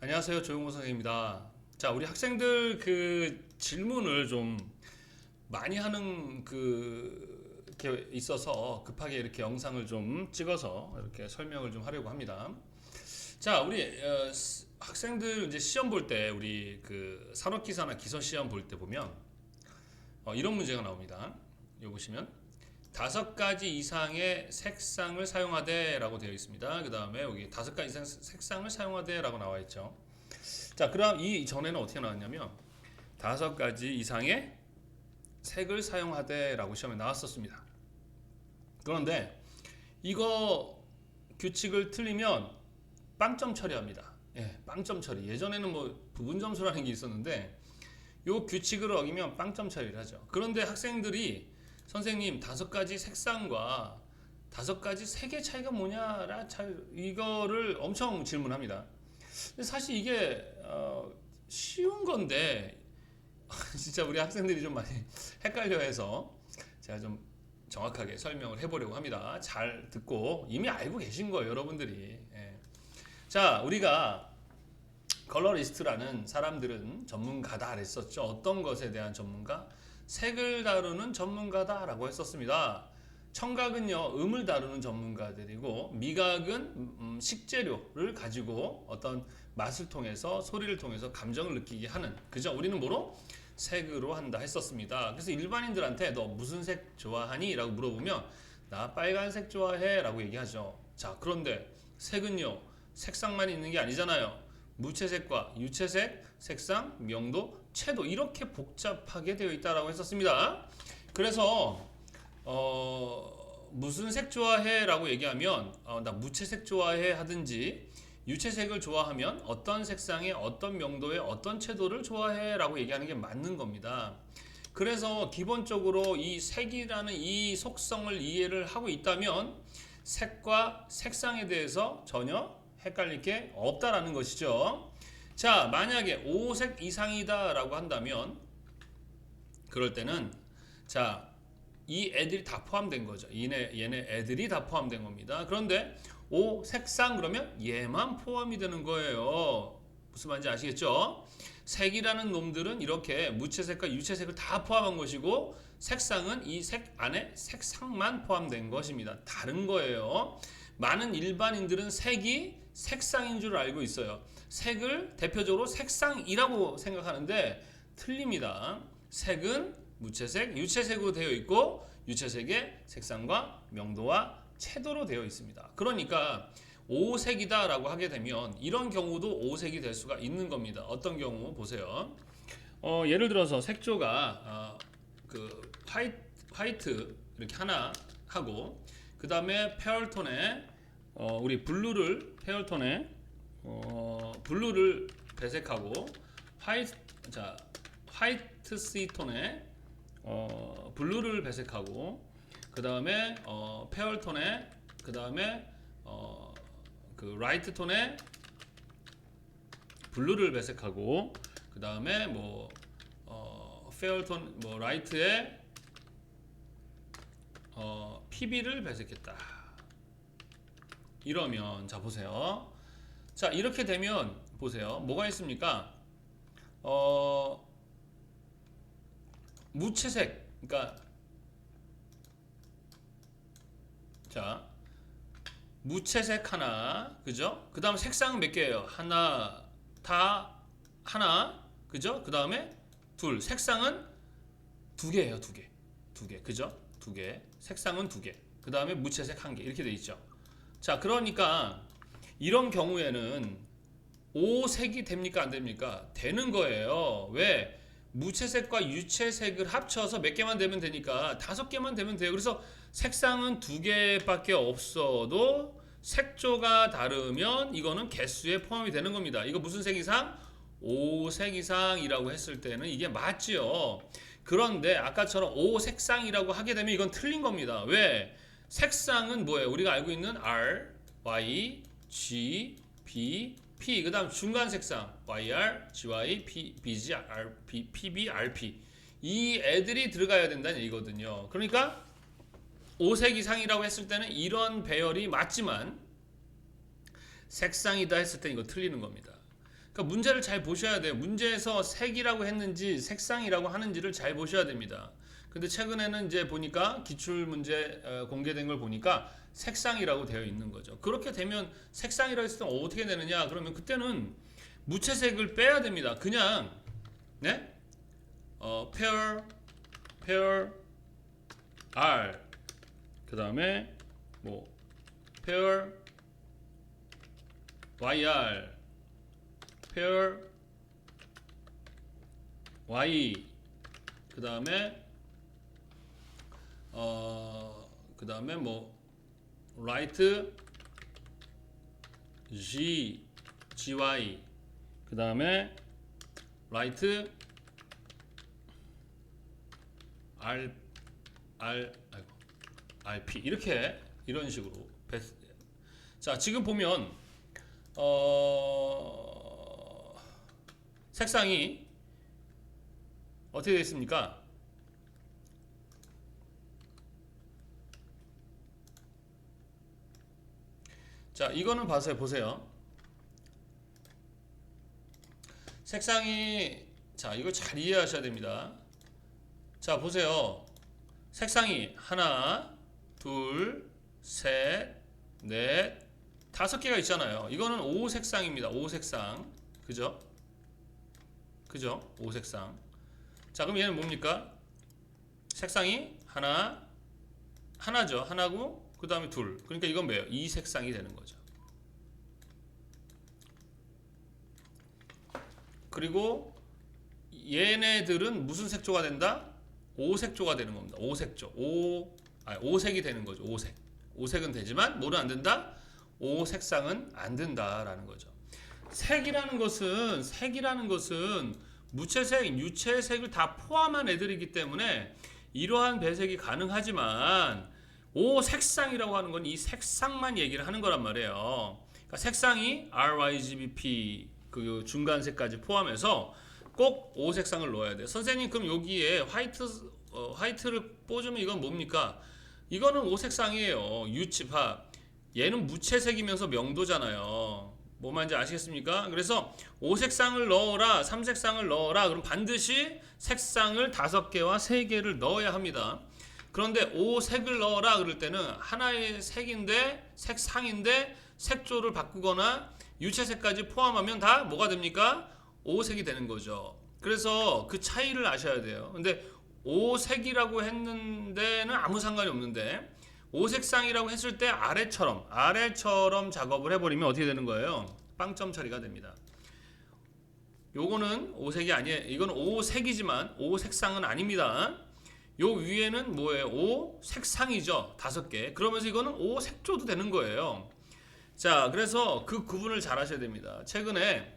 안녕하세요. 조용호 선생님입니다. 자, 우리 학생들 그 질문을 좀 많이 하는 그 이렇게 있어서 급하게 이렇게 영상을 좀 찍어서 이렇게 설명을 좀 하려고 합니다. 자, 우리 어, 스- 학생들 이제 시험 볼 때 우리 그 산업기사나 기선 시험 볼 때 보면 어, 이런 문제가 나옵니다. 요 보시면 다섯 가지 이상의 색상을 사용하되라고 되어 있습니다. 그 다음에 여기 다섯 가지 이상 색상을 사용하되라고 나와 있죠. 자, 그럼 이 전에는 어떻게 나왔냐면 다섯 가지 이상의 색을 사용하되라고 시험에 나왔었습니다. 그런데 이거 규칙을 틀리면 빵점 처리합니다. 예, 빵점 처리. 예전에는 뭐 부분 점수라는 게 있었는데 요 규칙을 어기면 빵점 처리를 하죠. 그런데 학생들이 선생님 다섯 가지 색상과 다섯 가지 색의 차이가 뭐냐라 잘 이거를 엄청 질문합니다. 사실 이게 어, 쉬운 건데 진짜 우리 학생들이 좀 많이 헷갈려해서 제가 좀 정확하게 설명을 해보려고 합니다. 잘 듣고 이미 알고 계신 거예요, 여러분들이. 예. 자, 우리가 컬러리스트라는 사람들은 전문가다 그랬었죠. 어떤 것에 대한 전문가? 색을 다루는 전문가다라고 했었습니다. 청각은요, 음을 다루는 전문가들이고, 미각은 음, 식재료를 가지고 어떤 맛을 통해서, 소리를 통해서 감정을 느끼게 하는, 그죠? 우리는 뭐로? 색으로 한다 했었습니다. 그래서 일반인들한테 너 무슨 색 좋아하니? 라고 물어보면, 나 빨간색 좋아해. 라고 얘기하죠. 자, 그런데 색은요, 색상만 있는 게 아니잖아요. 무채색과 유채색, 색상, 명도, 채도 이렇게 복잡하게 되어 있다라고 했었습니다. 그래서 어, 무슨 색 좋아해라고 얘기하면 어, 나 무채색 좋아해 하든지 유채색을 좋아하면 어떤 색상의 어떤 명도의 어떤 채도를 좋아해라고 얘기하는 게 맞는 겁니다. 그래서 기본적으로 이 색이라는 이 속성을 이해를 하고 있다면 색과 색상에 대해서 전혀 헷갈릴 게 없다라는 것이죠. 자, 만약에 5색 이상이다라고 한다면 그럴 때는 자, 이 애들이 다 포함된 거죠. 얘네 얘네 애들이 다 포함된 겁니다. 그런데 5 색상 그러면 얘만 포함이 되는 거예요. 무슨 말인지 아시겠죠? 색이라는 놈들은 이렇게 무채색과 유채색을 다 포함한 것이고 색상은 이 색 안에 색상만 포함된 것입니다. 다른 거예요. 많은 일반인들은 색이 색상인 줄 알고 있어요. 색을 대표적으로 색상이라고 생각하는데 틀립니다. 색은 무채색, 유채색으로 되어 있고 유채색의 색상과 명도와 채도로 되어 있습니다. 그러니까 오색이다라고 하게 되면 이런 경우도 오색이 될 수가 있는 겁니다. 어떤 경우 보세요. 어, 예를 들어서 색조가 어, 그 화이트, 화이트 이렇게 하나 하고 그 다음에 페어톤에 어, 우리 블루를 페어톤에 어, 블루를 배색하고 화이트 자 화이트 시톤에 어, 블루를 배색하고 그 다음에 어, 페어톤에 그 다음에 어, 그 라이트 톤에 블루를 배색하고 그 다음에 뭐 어, 페어톤 뭐 라이트에 어, PB를 배색했다. 이러면 자 보세요. 자 이렇게 되면 보세요. 뭐가 있습니까? 어 무채색 그러니까 자 무채색 하나 그죠? 그 다음 색상 몇 개예요? 하나 다 하나 그죠? 그 다음에 둘 색상은 두 개예요 두 개. 두 개. 그죠? 두 개. 색상은 두 개. 그 다음에 무채색 한 개. 이렇게 돼 있죠. 자, 그러니까 이런 경우에는 오색이 됩니까? 안 됩니까? 되는 거예요. 왜? 무채색과 유채색을 합쳐서 몇 개만 되면 되니까 다섯 개만 되면 돼요. 그래서 색상은 두 개밖에 없어도 색조가 다르면 이거는 개수에 포함이 되는 겁니다. 이거 무슨 색 이상? 5색 이상이라고 했을 때는 이게 맞지요. 그런데 아까처럼 5색상이라고 하게 되면 이건 틀린 겁니다. 왜? 색상은 뭐예요? 우리가 알고 있는 R, Y, G, B, P. 그 다음 중간 색상 YR, GY, P, BG, R, P, PB, RP. 이 애들이 들어가야 된다는 얘기거든요. 그러니까 5색 이상이라고 했을 때는 이런 배열이 맞지만 색상이다 했을 때 이거 틀리는 겁니다. 그러니까 문제를 잘 보셔야 돼요. 문제에서 색이라고 했는지 색상이라고 하는지를 잘 보셔야 됩니다. 근데 최근에는 이제 보니까 기출 문제 어, 공개된 걸 보니까 색상이라고 되어 있는 거죠. 그렇게 되면 색상이라고 했을 때 어떻게 되느냐? 그러면 그때는 무채색을 빼야 됩니다. 그냥 네? 어, pair pair r 그다음에 뭐 pair yr pair y 그 다음에 어 그 다음에 뭐 right g gy 그 다음에 right r r 아이고 rp 이렇게 이런 식으로 베스- 자 지금 보면 어 색상이 어떻게 되어 있습니까? 자, 이거는 봐세요. 보세요. 색상이 자, 이거 잘 이해하셔야 됩니다. 자, 보세요. 색상이 하나, 둘, 셋, 넷, 다섯 개가 있잖아요. 이거는 오 색상입니다. 오 색상. 그죠? 그죠? 오 색상. 자, 그럼 얘는 뭡니까? 색상이 하나, 하나죠. 하나고 그 다음에 둘. 그러니까 이건 뭐예요? 이 색상이 되는 거죠. 그리고 얘네들은 무슨 색조가 된다? 오색조가 되는 겁니다. 오색조. 오, 아니, 오색이 되는 거죠. 오색. 오색은 되지만 뭐는 안 된다? 오색상은 안 된다라는 거죠. 색이라는 것은 색이라는 것은 무채색, 유채색을 다 포함한 애들이기 때문에 이러한 배색이 가능하지만 오 색상이라고 하는 건 이 색상만 얘기를 하는 거란 말이에요. 그러니까 색상이 RYGBP 그 중간색까지 포함해서 꼭 오 색상을 넣어야 돼요. 선생님 그럼 여기에 화이트 어, 화이트를 꽂으면 이건 뭡니까? 이거는 오 색상이에요. 유치파 얘는 무채색이면서 명도잖아요. 뭐 말인지 아시겠습니까? 그래서 오색상을 넣어라, 삼색상을 넣어라. 그럼 반드시 색상을 다섯 개와 세 개를 넣어야 합니다. 그런데 오 색을 넣어라 그럴 때는 하나의 색인데 색상인데 색조를 바꾸거나 유채색까지 포함하면 다 뭐가 됩니까? 오 색이 되는 거죠. 그래서 그 차이를 아셔야 돼요. 근데 오색이라고 했는데는 아무 상관이 없는데 오색상이라고 했을 때 아래처럼 아래처럼 작업을 해버리면 어떻게 되는 거예요? 빵점 처리가 됩니다. 요거는 오색이 아니에요. 이건 오색이지만 오색상은 아닙니다. 요 위에는 뭐예요? 오색상이죠. 다섯 개. 그러면서 이거는 오색조도 되는 거예요. 자, 그래서 그 구분을 잘 하셔야 됩니다. 최근에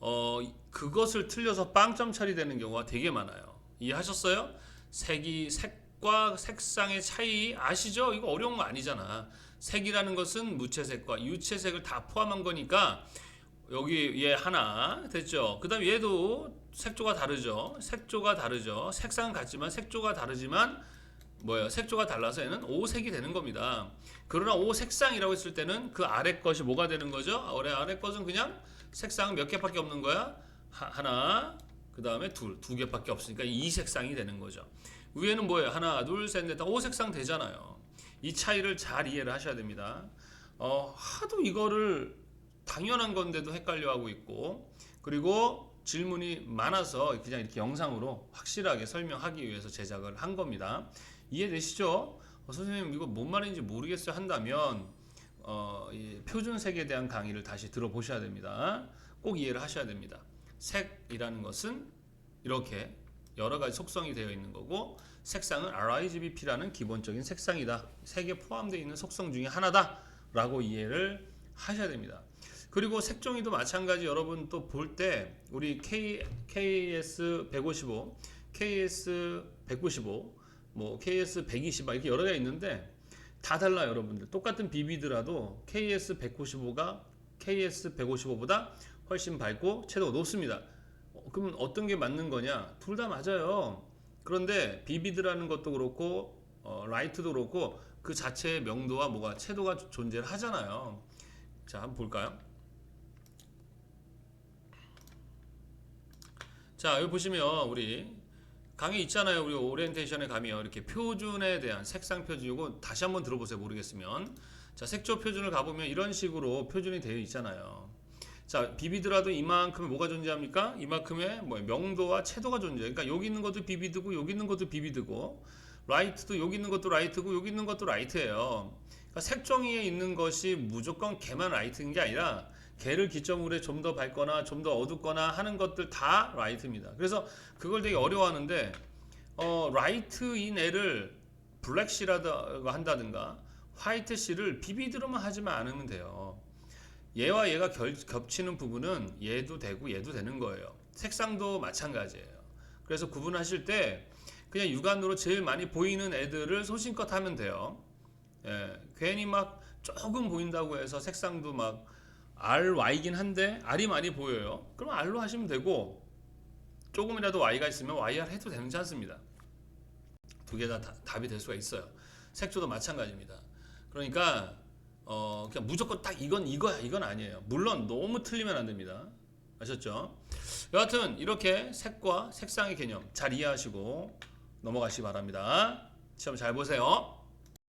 어 그것을 틀려서 빵점 처리되는 경우가 되게 많아요. 이해하셨어요? 색이 색과 색상의 차이 아시죠? 이거 어려운 거 아니잖아. 색이라는 것은 무채색과 유채색을 다 포함한 거니까 여기 얘 하나 됐죠. 그다음 얘도 색조가 다르죠. 색조가 다르죠. 색상은 같지만 색조가 다르지만 뭐예요? 색조가 달라서 얘는 오색이 되는 겁니다. 그러나 오색상이라고 했을 때는 그 아래 것이 뭐가 되는 거죠? 아래 것은 그냥 색상은 몇 개밖에 없는 거야. 하, 하나, 그 다음에 둘, 두 개밖에 없으니까 이 색상이 되는 거죠. 위에는 뭐예요? 하나, 둘, 셋, 넷, 다 오색상 되잖아요. 이 차이를 잘 이해를 하셔야 됩니다. 어, 하도 이거를 당연한 건데도 헷갈려 하고 있고 그리고 질문이 많아서 그냥 이렇게 영상으로 확실하게 설명하기 위해서 제작을 한 겁니다. 이해되시죠? 어, 선생님 이거 뭔 말인지 모르겠어요 한다면 어, 이 표준색에 대한 강의를 다시 들어보셔야 됩니다. 꼭 이해를 하셔야 됩니다. 색이라는 것은 이렇게 여러 가지 속성이 되어 있는 거고 색상은 RIGBP라는 기본적인 색상이다. 색에 포함되어 있는 속성 중에 하나다 라고 이해를 하셔야 됩니다. 그리고 색종이도 마찬가지 여러분 또 볼 때 우리 K, KS 155, KS 195, 뭐 KS 120 이렇게 여러 개 있는데 다 달라요 여러분들 똑같은 비비드라도 KS 195가 KS 155보다 훨씬 밝고 채도가 높습니다. 어, 그러면 어떤 게 맞는 거냐? 둘 다 맞아요. 그런데 비비드라는 것도 그렇고 어, 라이트도 그렇고 그 자체의 명도와 뭐가 채도가 존재를 하잖아요. 자 한번 볼까요? 자 여기 보시면 우리 강의 있잖아요. 우리 오리엔테이션에 가면 이렇게 표준에 대한 색상 표준 이거 다시 한번 들어보세요. 모르겠으면 자 색조 표준을 가보면 이런 식으로 표준이 되어 있잖아요. 자 비비드라도 이만큼의 뭐가 존재합니까? 이만큼의 뭐 명도와 채도가 존재해. 그러니까 여기 있는 것도 비비드고 여기 있는 것도 비비드고 라이트도 여기 있는 것도 라이트고 여기 있는 것도 라이트예요. 그러니까 색종이에 있는 것이 무조건 걔만 라이트인 게 아니라 걔를 기점으로 좀 더 밝거나 좀 더 어둡거나 하는 것들 다 라이트입니다. 그래서 그걸 되게 어려워하는데 어, 라이트인 애를 블랙시라고 한다든가 화이트 씨를 비비드로만 하지만 않으면 돼요. 얘와 얘가 결, 겹치는 부분은 얘도 되고 얘도 되는 거예요. 색상도 마찬가지예요. 그래서 구분하실 때 그냥 육안으로 제일 많이 보이는 애들을 소신껏 하면 돼요. 예, 괜히 막 조금 보인다고 해서 색상도 막 R, Y긴 한데 R이 많이 보여요. 그럼 R로 하시면 되고 조금이라도 Y가 있으면 YR 해도 되지 않습니다. 두 개 다 답이 될 수가 있어요. 색조도 마찬가지입니다. 그러니까 어 그냥 무조건 딱 이건 이거야 이건 아니에요. 물론 너무 틀리면 안 됩니다. 아셨죠? 여하튼 이렇게 색과 색상의 개념 잘 이해하시고 넘어가시기 바랍니다. 시험 잘 보세요.